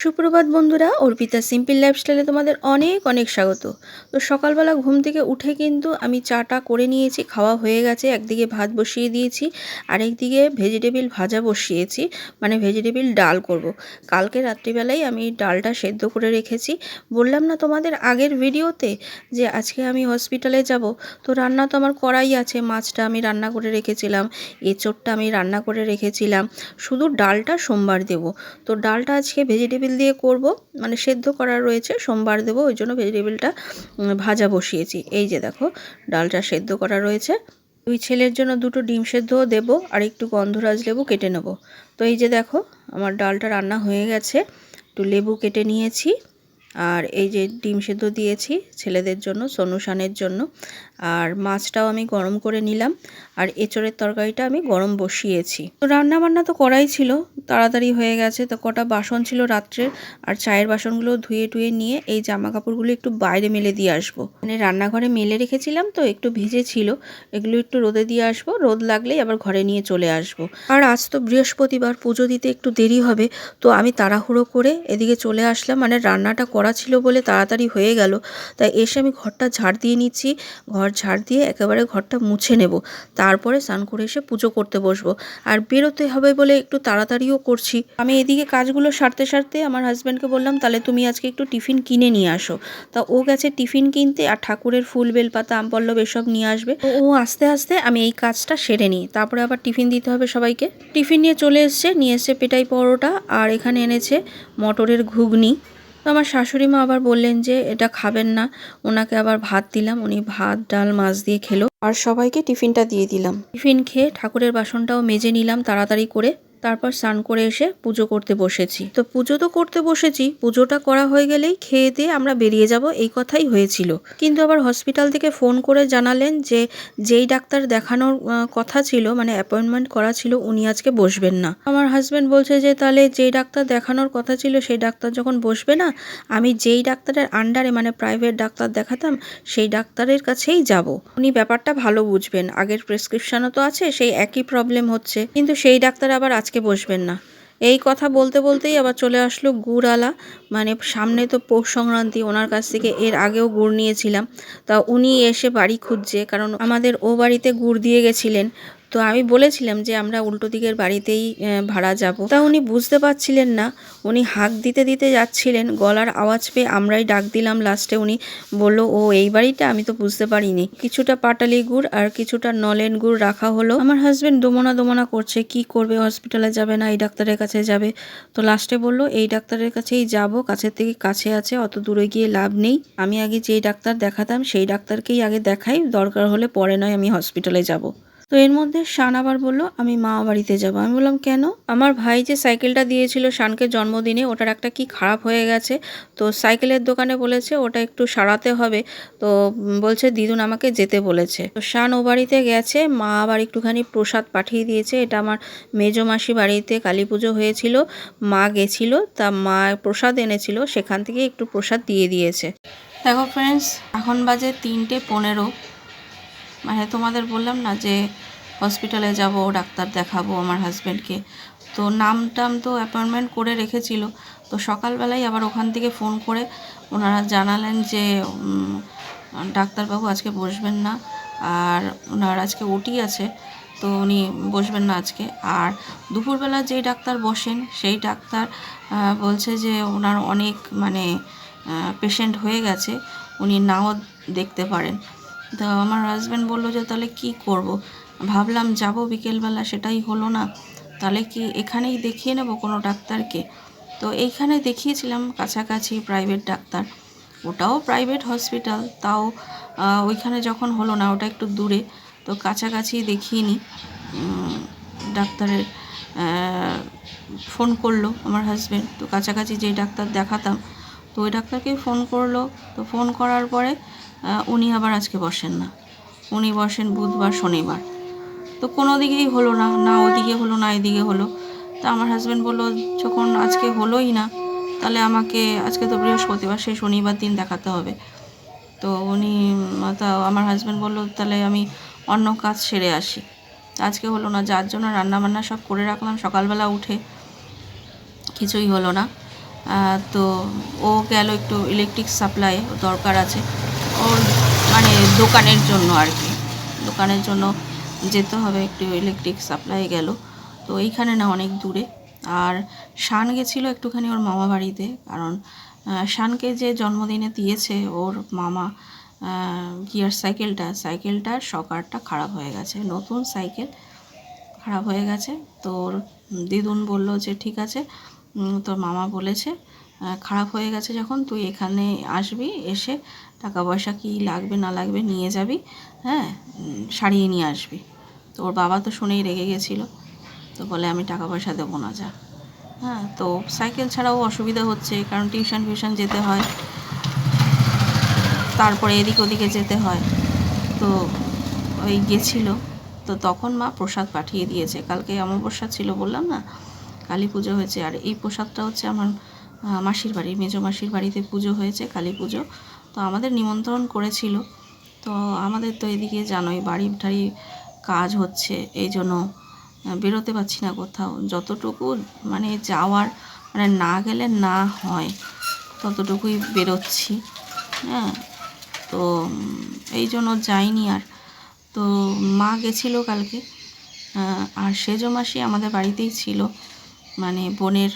সুপ্রভাত বন্ধুরা, অর্পিতা সিম্পল লাইফস্টাইলে তোমাদের অনেক অনেক স্বাগত। তো সকালবেলা ঘুম থেকে উঠে কিন্তু আমি চাটা করে নিয়েছি, খাওয়া হয়ে গেছে, একদিকে ভাত বসিয়ে দিয়েছি, আরেকদিকে ভেজিটেবিল ভাজা বসিয়েছি মানে ভেজিটেবিল ডাল করব। কালকে রাত্রিবেলায় আমি ডালটা সেদ্ধ করে রেখেছি। বললাম না তোমাদের আগের ভিডিওতে যে আজকে আমি হসপিটালে যাব, তো রান্না তো আমার করাই আছে, মাছটা আমি রান্না করে রেখেছিলাম, এঁচোড়টা আমি রান্না করে রেখেছিলাম, শুধু ডালটা সোমবার দেব। তো ডালটা আজকে ভেজিটেবিল দিয়ে করব। মানে সেদ্ধ করা রয়েছে, সোমবার দেবো, ওই জন্য ভেজিটেবিলটা ভাজা বসিয়েছি। এই যে দেখো, ডালটা সেদ্ধ করা রয়েছে। দুই ছেলের জন্য দুটো ডিম সেদ্ধও দেবো, আর একটু গন্ধরাজ লেবু কেটে নেব। তো এই যে দেখো, আমার ডালটা রান্না হয়ে গেছে। একটু লেবু কেটে নিয়েছি, আর এই যে ডিম সেদ্ধ দিয়েছি ছেলেদের জন্য, সনুশানের জন্য। আর মাছটাও আমি গরম করে নিলাম। আর এঁচড়ের তরকারিটা আমি গরম বসিয়েছি। তো রান্না বান্না তো করাই ছিল, তাড়াতাড়ি হয়ে গেছে। তো কটা বাসন ছিল রাত্রের, আর চায়ের বাসনগুলো ধুয়ে টুয়ে নিয়ে এই জামা কাপড়গুলো একটু বাইরে মেলে দিয়ে আসব। মানে রান্নাঘরে মেলে রেখেছিলাম তো, একটু ভিজে ছিল। এগুলো একটু রোদে দিয়ে আসব, রোদ লাগলেই আবার ঘরে নিয়ে চলে আসব। আর আজ তো বৃহস্পতিবার, পুজো দিতে একটু দেরি হবে। তো আমি তাড়াহুড়ো করে এদিকে চলে আসলাম। মানে রান্নাটা করা ছিল বলে তাড়াতাড়ি হয়ে গেল। তাই এসে আমি ঘরটা ঝাড় দিয়ে নিচ্ছি। ঘর ঝাড় দিয়ে একেবারে ঘরটা মুছে নেব। তারপরে স্নান করে এসে পুজো করতে বসবো। আর বেরোতে হবে বলে একটু তাড়াতাড়িও করছি। আমি এদিকে কাজগুলো সারতে সারতে আমার হাজব্যান্ডকে বললাম, তাহলে তুমি আজকে একটু টিফিন কিনে নিয়ে আসো। তা ও গেছে টিফিন কিনতে আর ঠাকুরের ফুল, বেলপাতা আমপল্লব এসব নিয়ে আসবে। ও আস্তে আস্তে আমি এই কাজটা সেরে নিই। তারপরে আবার টিফিন দিতে হবে সবাইকে। টিফিন নিয়ে চলে এসছে, নিয়ে এসছে পেটাই পরোটা আর এখানে এনেছে মটরের ঘুগনি। তো আমার শাশুড়ি মা আবার বললেন যে এটা খাবেন না। ওনাকে আবার ভাত দিলাম উনি ভাত ডাল মাছ দিয়ে খেলো। আর সবাইকে টিফিনটা দিয়ে দিলাম। টিফিন খেয়ে ঠাকুরের বাসনটাও মেজে নিলাম তাড়াতাড়ি করে। তারপর স্নান করে এসে পুজো করতে বসেছি। তো পুজো তো করতে বসেছি, পুজোটা করা হয়ে গেলেই খেয়ে দিয়ে আমরা বেরিয়ে যাব এই কথাই হয়েছিল। কিন্তু আবার হসপিটাল থেকে ফোন করে জানালেন যে যেই ডাক্তার দেখানোর কথা ছিল মানে অ্যাপয়েন্টমেন্ট করা ছিল, উনি আজকে বসবেন না। আমার হাজব্যান্ড বলছে যে তাহলে যেই ডাক্তার দেখানোর কথা ছিল, সেই ডাক্তার যখন বসবে না, আমি যেই ডাক্তারের আন্ডারে মানে প্রাইভেট ডাক্তার দেখাতাম, সেই ডাক্তারের কাছেই যাব। উনি ব্যাপারটা ভালো বুঝবেন। আগের প্রেসক্রিপশনও তো আছে, সেই একই প্রবলেম হচ্ছে। কিন্তু সেই ডাক্তার আবার আজকে বসবেন না। এই কথা বলতে বলতেই আবার চলে আসলো গুড়ালা। মানে সামনে তো পৌষ সংক্রান্তি, ওনার কাছ থেকে এর আগেও গুড় নিয়েছিলাম। তা উনি এসে বাড়ি খুঁজছে, কারণ আমাদের ও বাড়িতে গুড় দিয়ে গেছিলেন। তো আমি বলেছিলাম যে আমরা উল্টো দিকের বাড়িতেই ভাড়া যাব। তা উনি বুঝতে পারছিলেন না। উনি হাঁক দিতে দিতে যাচ্ছিলেন। গলার আওয়াজ পেয়ে আমরাই ডাক দিলাম। লাস্টে উনি বলল, ও, এই বাড়িটা? আমি তো বুঝতে পারিনি। কিছুটা পাটালি গুড় আর কিছুটা নলেন গুড় রাখা হলো। আমার হাজব্যান্ড দোমনা দোমনা করছে। কি করবে? হসপিটালে যাবে না, এই ডাক্তারের কাছে যাবে। তো লাস্টে বলল, এই ডাক্তারের কাছেই যাব। কাছের থেকে কাছে আছে, অত দূরে গিয়ে লাভ নেই। আমি আগে যেই ডাক্তার দেখাতাম, সেই ডাক্তারকেই আগে দেখাই। দরকার হলে পরে নয় আমি হসপিটালে যাব। তো এর মধ্যে শান আবার বলল, আমি মা বাড়িতে যাব। আমি বললাম, কেন? আমার ভাই যে সাইকেলটা দিয়েছিল শানকে জন্মদিনে, ওটার একটা কি খারাপ হয়ে গেছে। তো সাইকেলের দোকানে বলেছে, ওটা একটু সারাতে হবে। তো বলছে, দিদুন আমাকে যেতে বলেছে। তো শান ও বাড়িতে গেছে, মা আবার একটুখানি প্রসাদ পাঠিয়ে দিয়েছে। এটা আমার মেজো মাসি বাড়িতে কালী পুজো হয়েছিল, মা গেছিল, তা মা প্রসাদ এনেছিল, সেখান থেকে একটু প্রসাদ দিয়ে দিয়েছে। দেখো ফ্রেন্ডস এখন বাজে তিনটে পনেরো। মানে তোমাদের বললাম না যে হসপিটালে যাব, ডাক্তার দেখাবো আমার হাজব্যান্ডকে তো নাম টাম তো অ্যাপয়েন্টমেন্ট করে রেখেছিল। তো সকালবেলায় আবার ওখান থেকে ফোন করে ওনারা জানালেন যে ডাক্তারবাবু আজকে বসবেন না আর ওনার আজকে ওটি আছে, তো উনি বসবেন না আজকে। আর দুপুরবেলা যেই ডাক্তার বসেন, সেই ডাক্তার বলছে যে ওনার অনেক মানে পেশেন্ট হয়ে গেছে, উনি নাও দেখতে পারেন। তো আমার হাজব্যান্ড বলল যে, তাহলে কি করব। ভাবলাম, যাব বিকেলবেলা, সেটাই হলো না। তাহলে কি এখানেই দেখিয়ে নেব কোনো ডাক্তারকে? তো এইখানে দেখিয়েছিলাম, কাছাকাছি প্রাইভেট ডাক্তার। ওটাও প্রাইভেট হসপিটাল তাও ওইখানে যখন হলো না, ওটা একটু দূরে, তো কাছাকাছি দেখিয়ে নিই ডাক্তারের ফোন করল আমার হাজব্যান্ড তো কাছাকাছি যেই ডাক্তার দেখাতাম, তো ওই ডাক্তারকেই ফোন করল। তো ফোন করার পরে উনি আবার আজকে বসেন না। উনি বসেন বুধবার, শনিবার। তো কোনো দিকেই হলো না না ওদিকে হলো, না এদিকে হলো। তা আমার হাজব্যান্ড বলল, যখন আজকে হলোই না, তাহলে আমাকে আজকে তো বৃহস্পতিবার, সেই শনিবার দিন দেখাতে হবে। তো উনি, তা আমার হাজব্যান্ড বলল, তাহলে আমি অন্য কাজ সেরে আসি। আজকে হলো না, যার জন্য রান্নাবান্না সব করে রাখলাম, সকালবেলা উঠে কিছুই হলো না। তো ও গেল একটু ইলেকট্রিক সাপ্লাই দরকার আছে। মানে দোকানের জন্য আর কি। দোকানের জন্য যেতে হবে, একটু ইলেকট্রিক সাপ্লাই গেল। তো এইখানে না অনেক দূরে। আর শান গেছিল একটুখানি ওর মামা বাড়িতে। কারণ শানকে যে জন্মদিনে দিয়েছে ওর মামা গিয়ার সাইকেলটা সাইকেলটার শকারটা খারাপ হয়ে গেছে। নতুন সাইকেল খারাপ হয়ে গেছে। তোর দিদুন বলল যে, ঠিক আছে তোর মামা বলেছে খারাপ হয়ে গেছে যখন, তুই এখানে আসবি, এসে টাকা পয়সা কী লাগবে, না লাগবে নিয়ে যাবি হ্যাঁ? সারিয়ে নিয়ে আসবি। তো ওর বাবা তো শুনেই রেগে গেছিল। তো বলে, আমি টাকা পয়সা দেবো না, যা। হ্যাঁ তো সাইকেল ছাড়াও অসুবিধা হচ্ছে, কারণ টিউশন ফিউশন যেতে হয়। তারপরে এদিক ওদিকে যেতে হয়। তো ওই গেছিল। তো তখন মা প্রসাদ পাঠিয়ে দিয়েছে। কালকে অমাবস্যা ছিল বললাম না? কালী পুজো হয়েছে। আর এই প্রসাদটা হচ্ছে আমার মাসির বাড়ি, মেজো মাসির বাড়িতে পুজো হয়েছে কালী পুজো। তো আমাদের নিমন্ত্রণ করেছিল। তো আমাদের তো এদিকে জানোই বাড়ি টাড়ি কাজ হচ্ছে, এই জন্য বেরোতে পারছি না কোথাও। যতটুকু মানে যাওয়ার মানে না গেলে না হয়, ততটুকুই বেরোচ্ছি। হ্যাঁ তো এই জন্য যাইনি আর। তো মা গেছিল কালকে আর সেজো মাসি আমাদের বাড়িতেই ছিল। মানে বোনের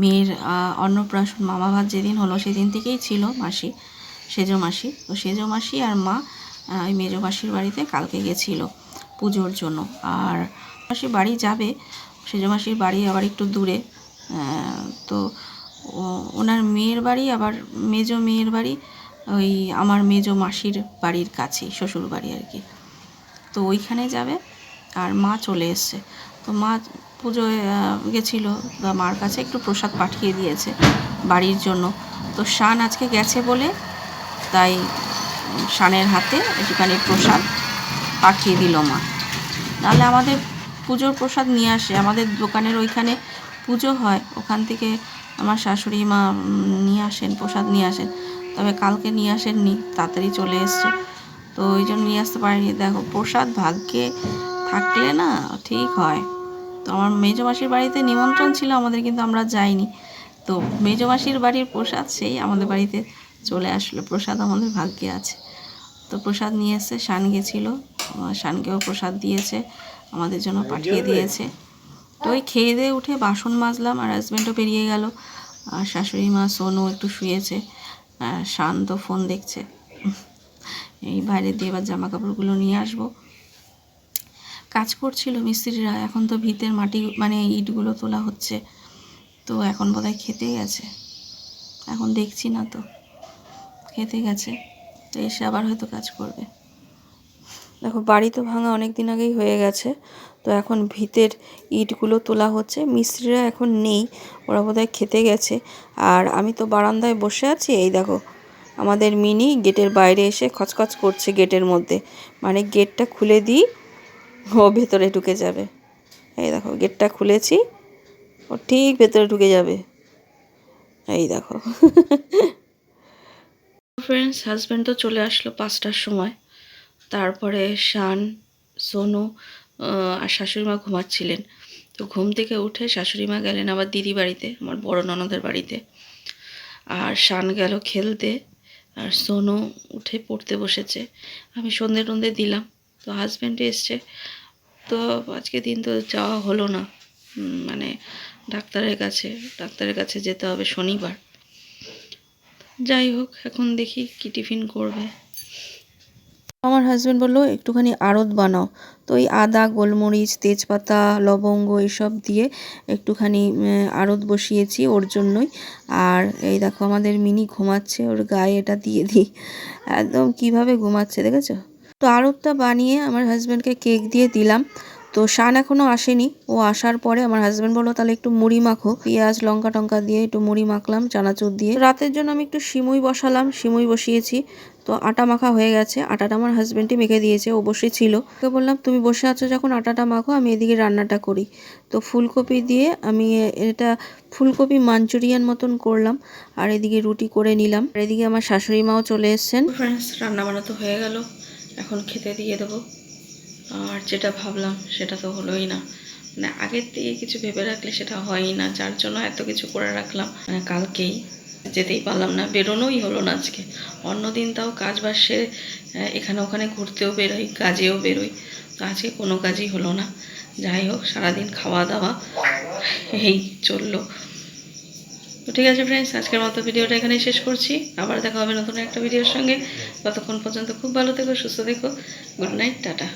মেয়ের অন্নপ্রাশন মামা ভাত যেদিন হলো সেদিন থেকেই ছিল মাসি, সেজো মাসি। তো সেজো মাসি আর মা ওই মেজো মাসির বাড়িতে কালকে গেছিল পুজোর জন্য। আর মাসি বাড়ি যাবে, সেজো মাসির বাড়ি আবার একটু দূরে তো ওনার মেয়ের বাড়ি আবার মেজো মেয়ের বাড়ি, ওই আমার মেজো মাসির বাড়ির কাছেই শ্বশুর বাড়ি আর কি। তো ওইখানে যাবে, আর মা চলে এসছে। তো মা পুজোয় গেছিল মার কাছে একটু প্রসাদ পাঠিয়ে দিয়েছে বাড়ির জন্য। তো শান আজকে গেছে বলে তাই শানের হাতে একটুখানি প্রসাদ পাঠিয়ে দিল মা। নাহলে আমাদের পুজোর প্রসাদ নিয়ে আসে। আমাদের দোকানের ওইখানে পুজো হয়। ওখান থেকে আমার শাশুড়ি মা নিয়ে আসেন, প্রসাদ নিয়ে আসেন। তবে কালকে নিয়ে আসেননি, তাড়াতাড়ি চলে এসছে। তো ওই জন্য নিয়ে আসতে পারিনি। দেখো, প্রসাদ ভাগ্যে থাকলে না ঠিক হয়। তো আমার মেজো মাসির বাড়িতে নিমন্ত্রণ ছিল, আমাদের কিন্তু আমরা যাইনি। তো মেজো মাসির বাড়ির প্রসাদ সেই আমাদের বাড়িতে চলে আসলো, প্রসাদ আমাদের ভাগ্যে আছে। তো প্রসাদ নিয়ে এসে শান গেছিল শানকেও প্রসাদ দিয়েছে, আমাদের জন্য পাঠিয়ে দিয়েছে। তো ওই খেয়ে দিয়ে উঠে বাসন মাজলাম আর হাজব্যান্ডও বেরিয়ে গেল। আর শাশুড়ি মা সোনু একটু শুয়েছে শান তো ফোন দেখছে। এই বাইরে দিয়ে এবার জামা কাপড়গুলো নিয়ে আসব। কাজ করছিল মিস্ত্রিরা, এখন তো ভিতের মাটি মানে ইটগুলো তোলা হচ্ছে। তো এখন বোধহয় খেতে গেছে। এখন দেখছি না তো, খেতে গেছে। তো এসে আবার হয়তো কাজ করবে। দেখো, বাড়ি তো ভাঙা অনেক দিন আগেই হয়ে গেছে। তো এখন ভিতের ইটগুলো তোলা হচ্ছে। মিস্ত্রিরা এখন নেই, ওরা বোধহয় খেতে গেছে। আর আমি তো বারান্দায় বসে আছি, এই দেখো, আমাদের মিনি গেটের বাইরে এসে খচখচ করছে গেটের মধ্যে। মানে গেটটা খুলে দিই ও ভেতরে ঢুকে যাবে। এই দেখো, গেটটা খুলেছি, ও ঠিক ভেতরে ঢুকে যাবে। এই দেখো। ফ্রেন্ডস হাজব্যান্ড তো চলে আসলো পাঁচটার সময়। তারপরে শান, সোনু আর শাশুড়ি মা ঘুমাচ্ছিলেন। তো ঘুম থেকে উঠে শাশুড়ি মা গেলেন আবার দিদি বাড়িতে, আমার বড় ননদের বাড়িতে। আর শান গেল খেলতে, আর সোনু উঠে পড়তে বসেছে। আমি সন্ধে টন্ধে দিলাম। তো হাজব্যান্ড এসছে। তো আজকে দিন তো যাওয়া হলো না। মানে ডাক্তারের কাছে ডাক্তারের কাছে যেতে হবে শনিবার। যাই হোক, এখন দেখি কি টিফিন করবে। আমার হাজব্যান্ড বলল, একটুখানি আড়ত বানাও। তো এই আদা, গোলমরিচ, তেজপাতা, লবঙ্গ এসব দিয়ে একটুখানি আড়ত বসিয়েছি ওর জন্যই। আর এই দেখো, আমাদের মিনি ঘুমাচ্ছে, ওর গায়ে এটা দিয়ে দিই। একদম কীভাবে ঘুমাচ্ছে, দেখেছ? তো আরবটা বানিয়ে আমার হাজব্যান্ডকে কেক দিয়ে দিলাম। তো শান এখনও আসেনি। ও আসার পরে আমার হাজব্যান্ড বলল, তাহলে একটু মুড়ি মাখো। পেঁয়াজ, লঙ্কা টঙ্কা দিয়ে একটু মুড়ি মাখলাম, চানাচুর দিয়ে। রাতের জন্য আমি একটু সিমুই বসালাম, সিমুই বসিয়েছি। তো আটা মাখা হয়ে গেছে। আটাটা আমার হাজব্যান্ডই মেখে দিয়েছে, ও বসে ছিল। ওকে বললাম, তুমি বসে আছো যখন, আটাটা মাখো, আমি এদিকে রান্নাটা করি। তো ফুলকপি দিয়ে আমি এটা ফুলকপি মাঞ্চুরিয়ান মতন করলাম, আর এদিকে রুটি করে নিলাম। আর এদিকে আমার শাশুড়ি মাও চলে এসছেন। রান্না বান্না তো হয়ে গেল। এখন খেতে দিয়ে দেবো। আর যেটা ভাবলাম সেটা তো হলোই না। মানে আগের থেকে কিছু ভেবে রাখলে সেটা হয়ই না, যার জন্য এত কিছু করে রাখলাম। মানে কালকেই যেতেই পারলাম না, বেরোনোই হলো না আজকে। অন্যদিন তাও কাজ বাস সেরে এখানে ওখানে ঘুরতেও বেরোই, কাজেও বেরোই। তো আজকে কোনো কাজই হলো না। যাই হোক, সারাদিন খাওয়া দাওয়া, এই চলল। তো ঠিক আছে ফ্রেন্ডস আজকের মতো ভিডিওটা এখানেই শেষ করছি। আবার দেখা হবে নতুন একটা ভিডিওর সঙ্গে। ততক্ষণ পর্যন্ত খুব ভালো থেকো, সুস্থ থেকো। Good night, tata.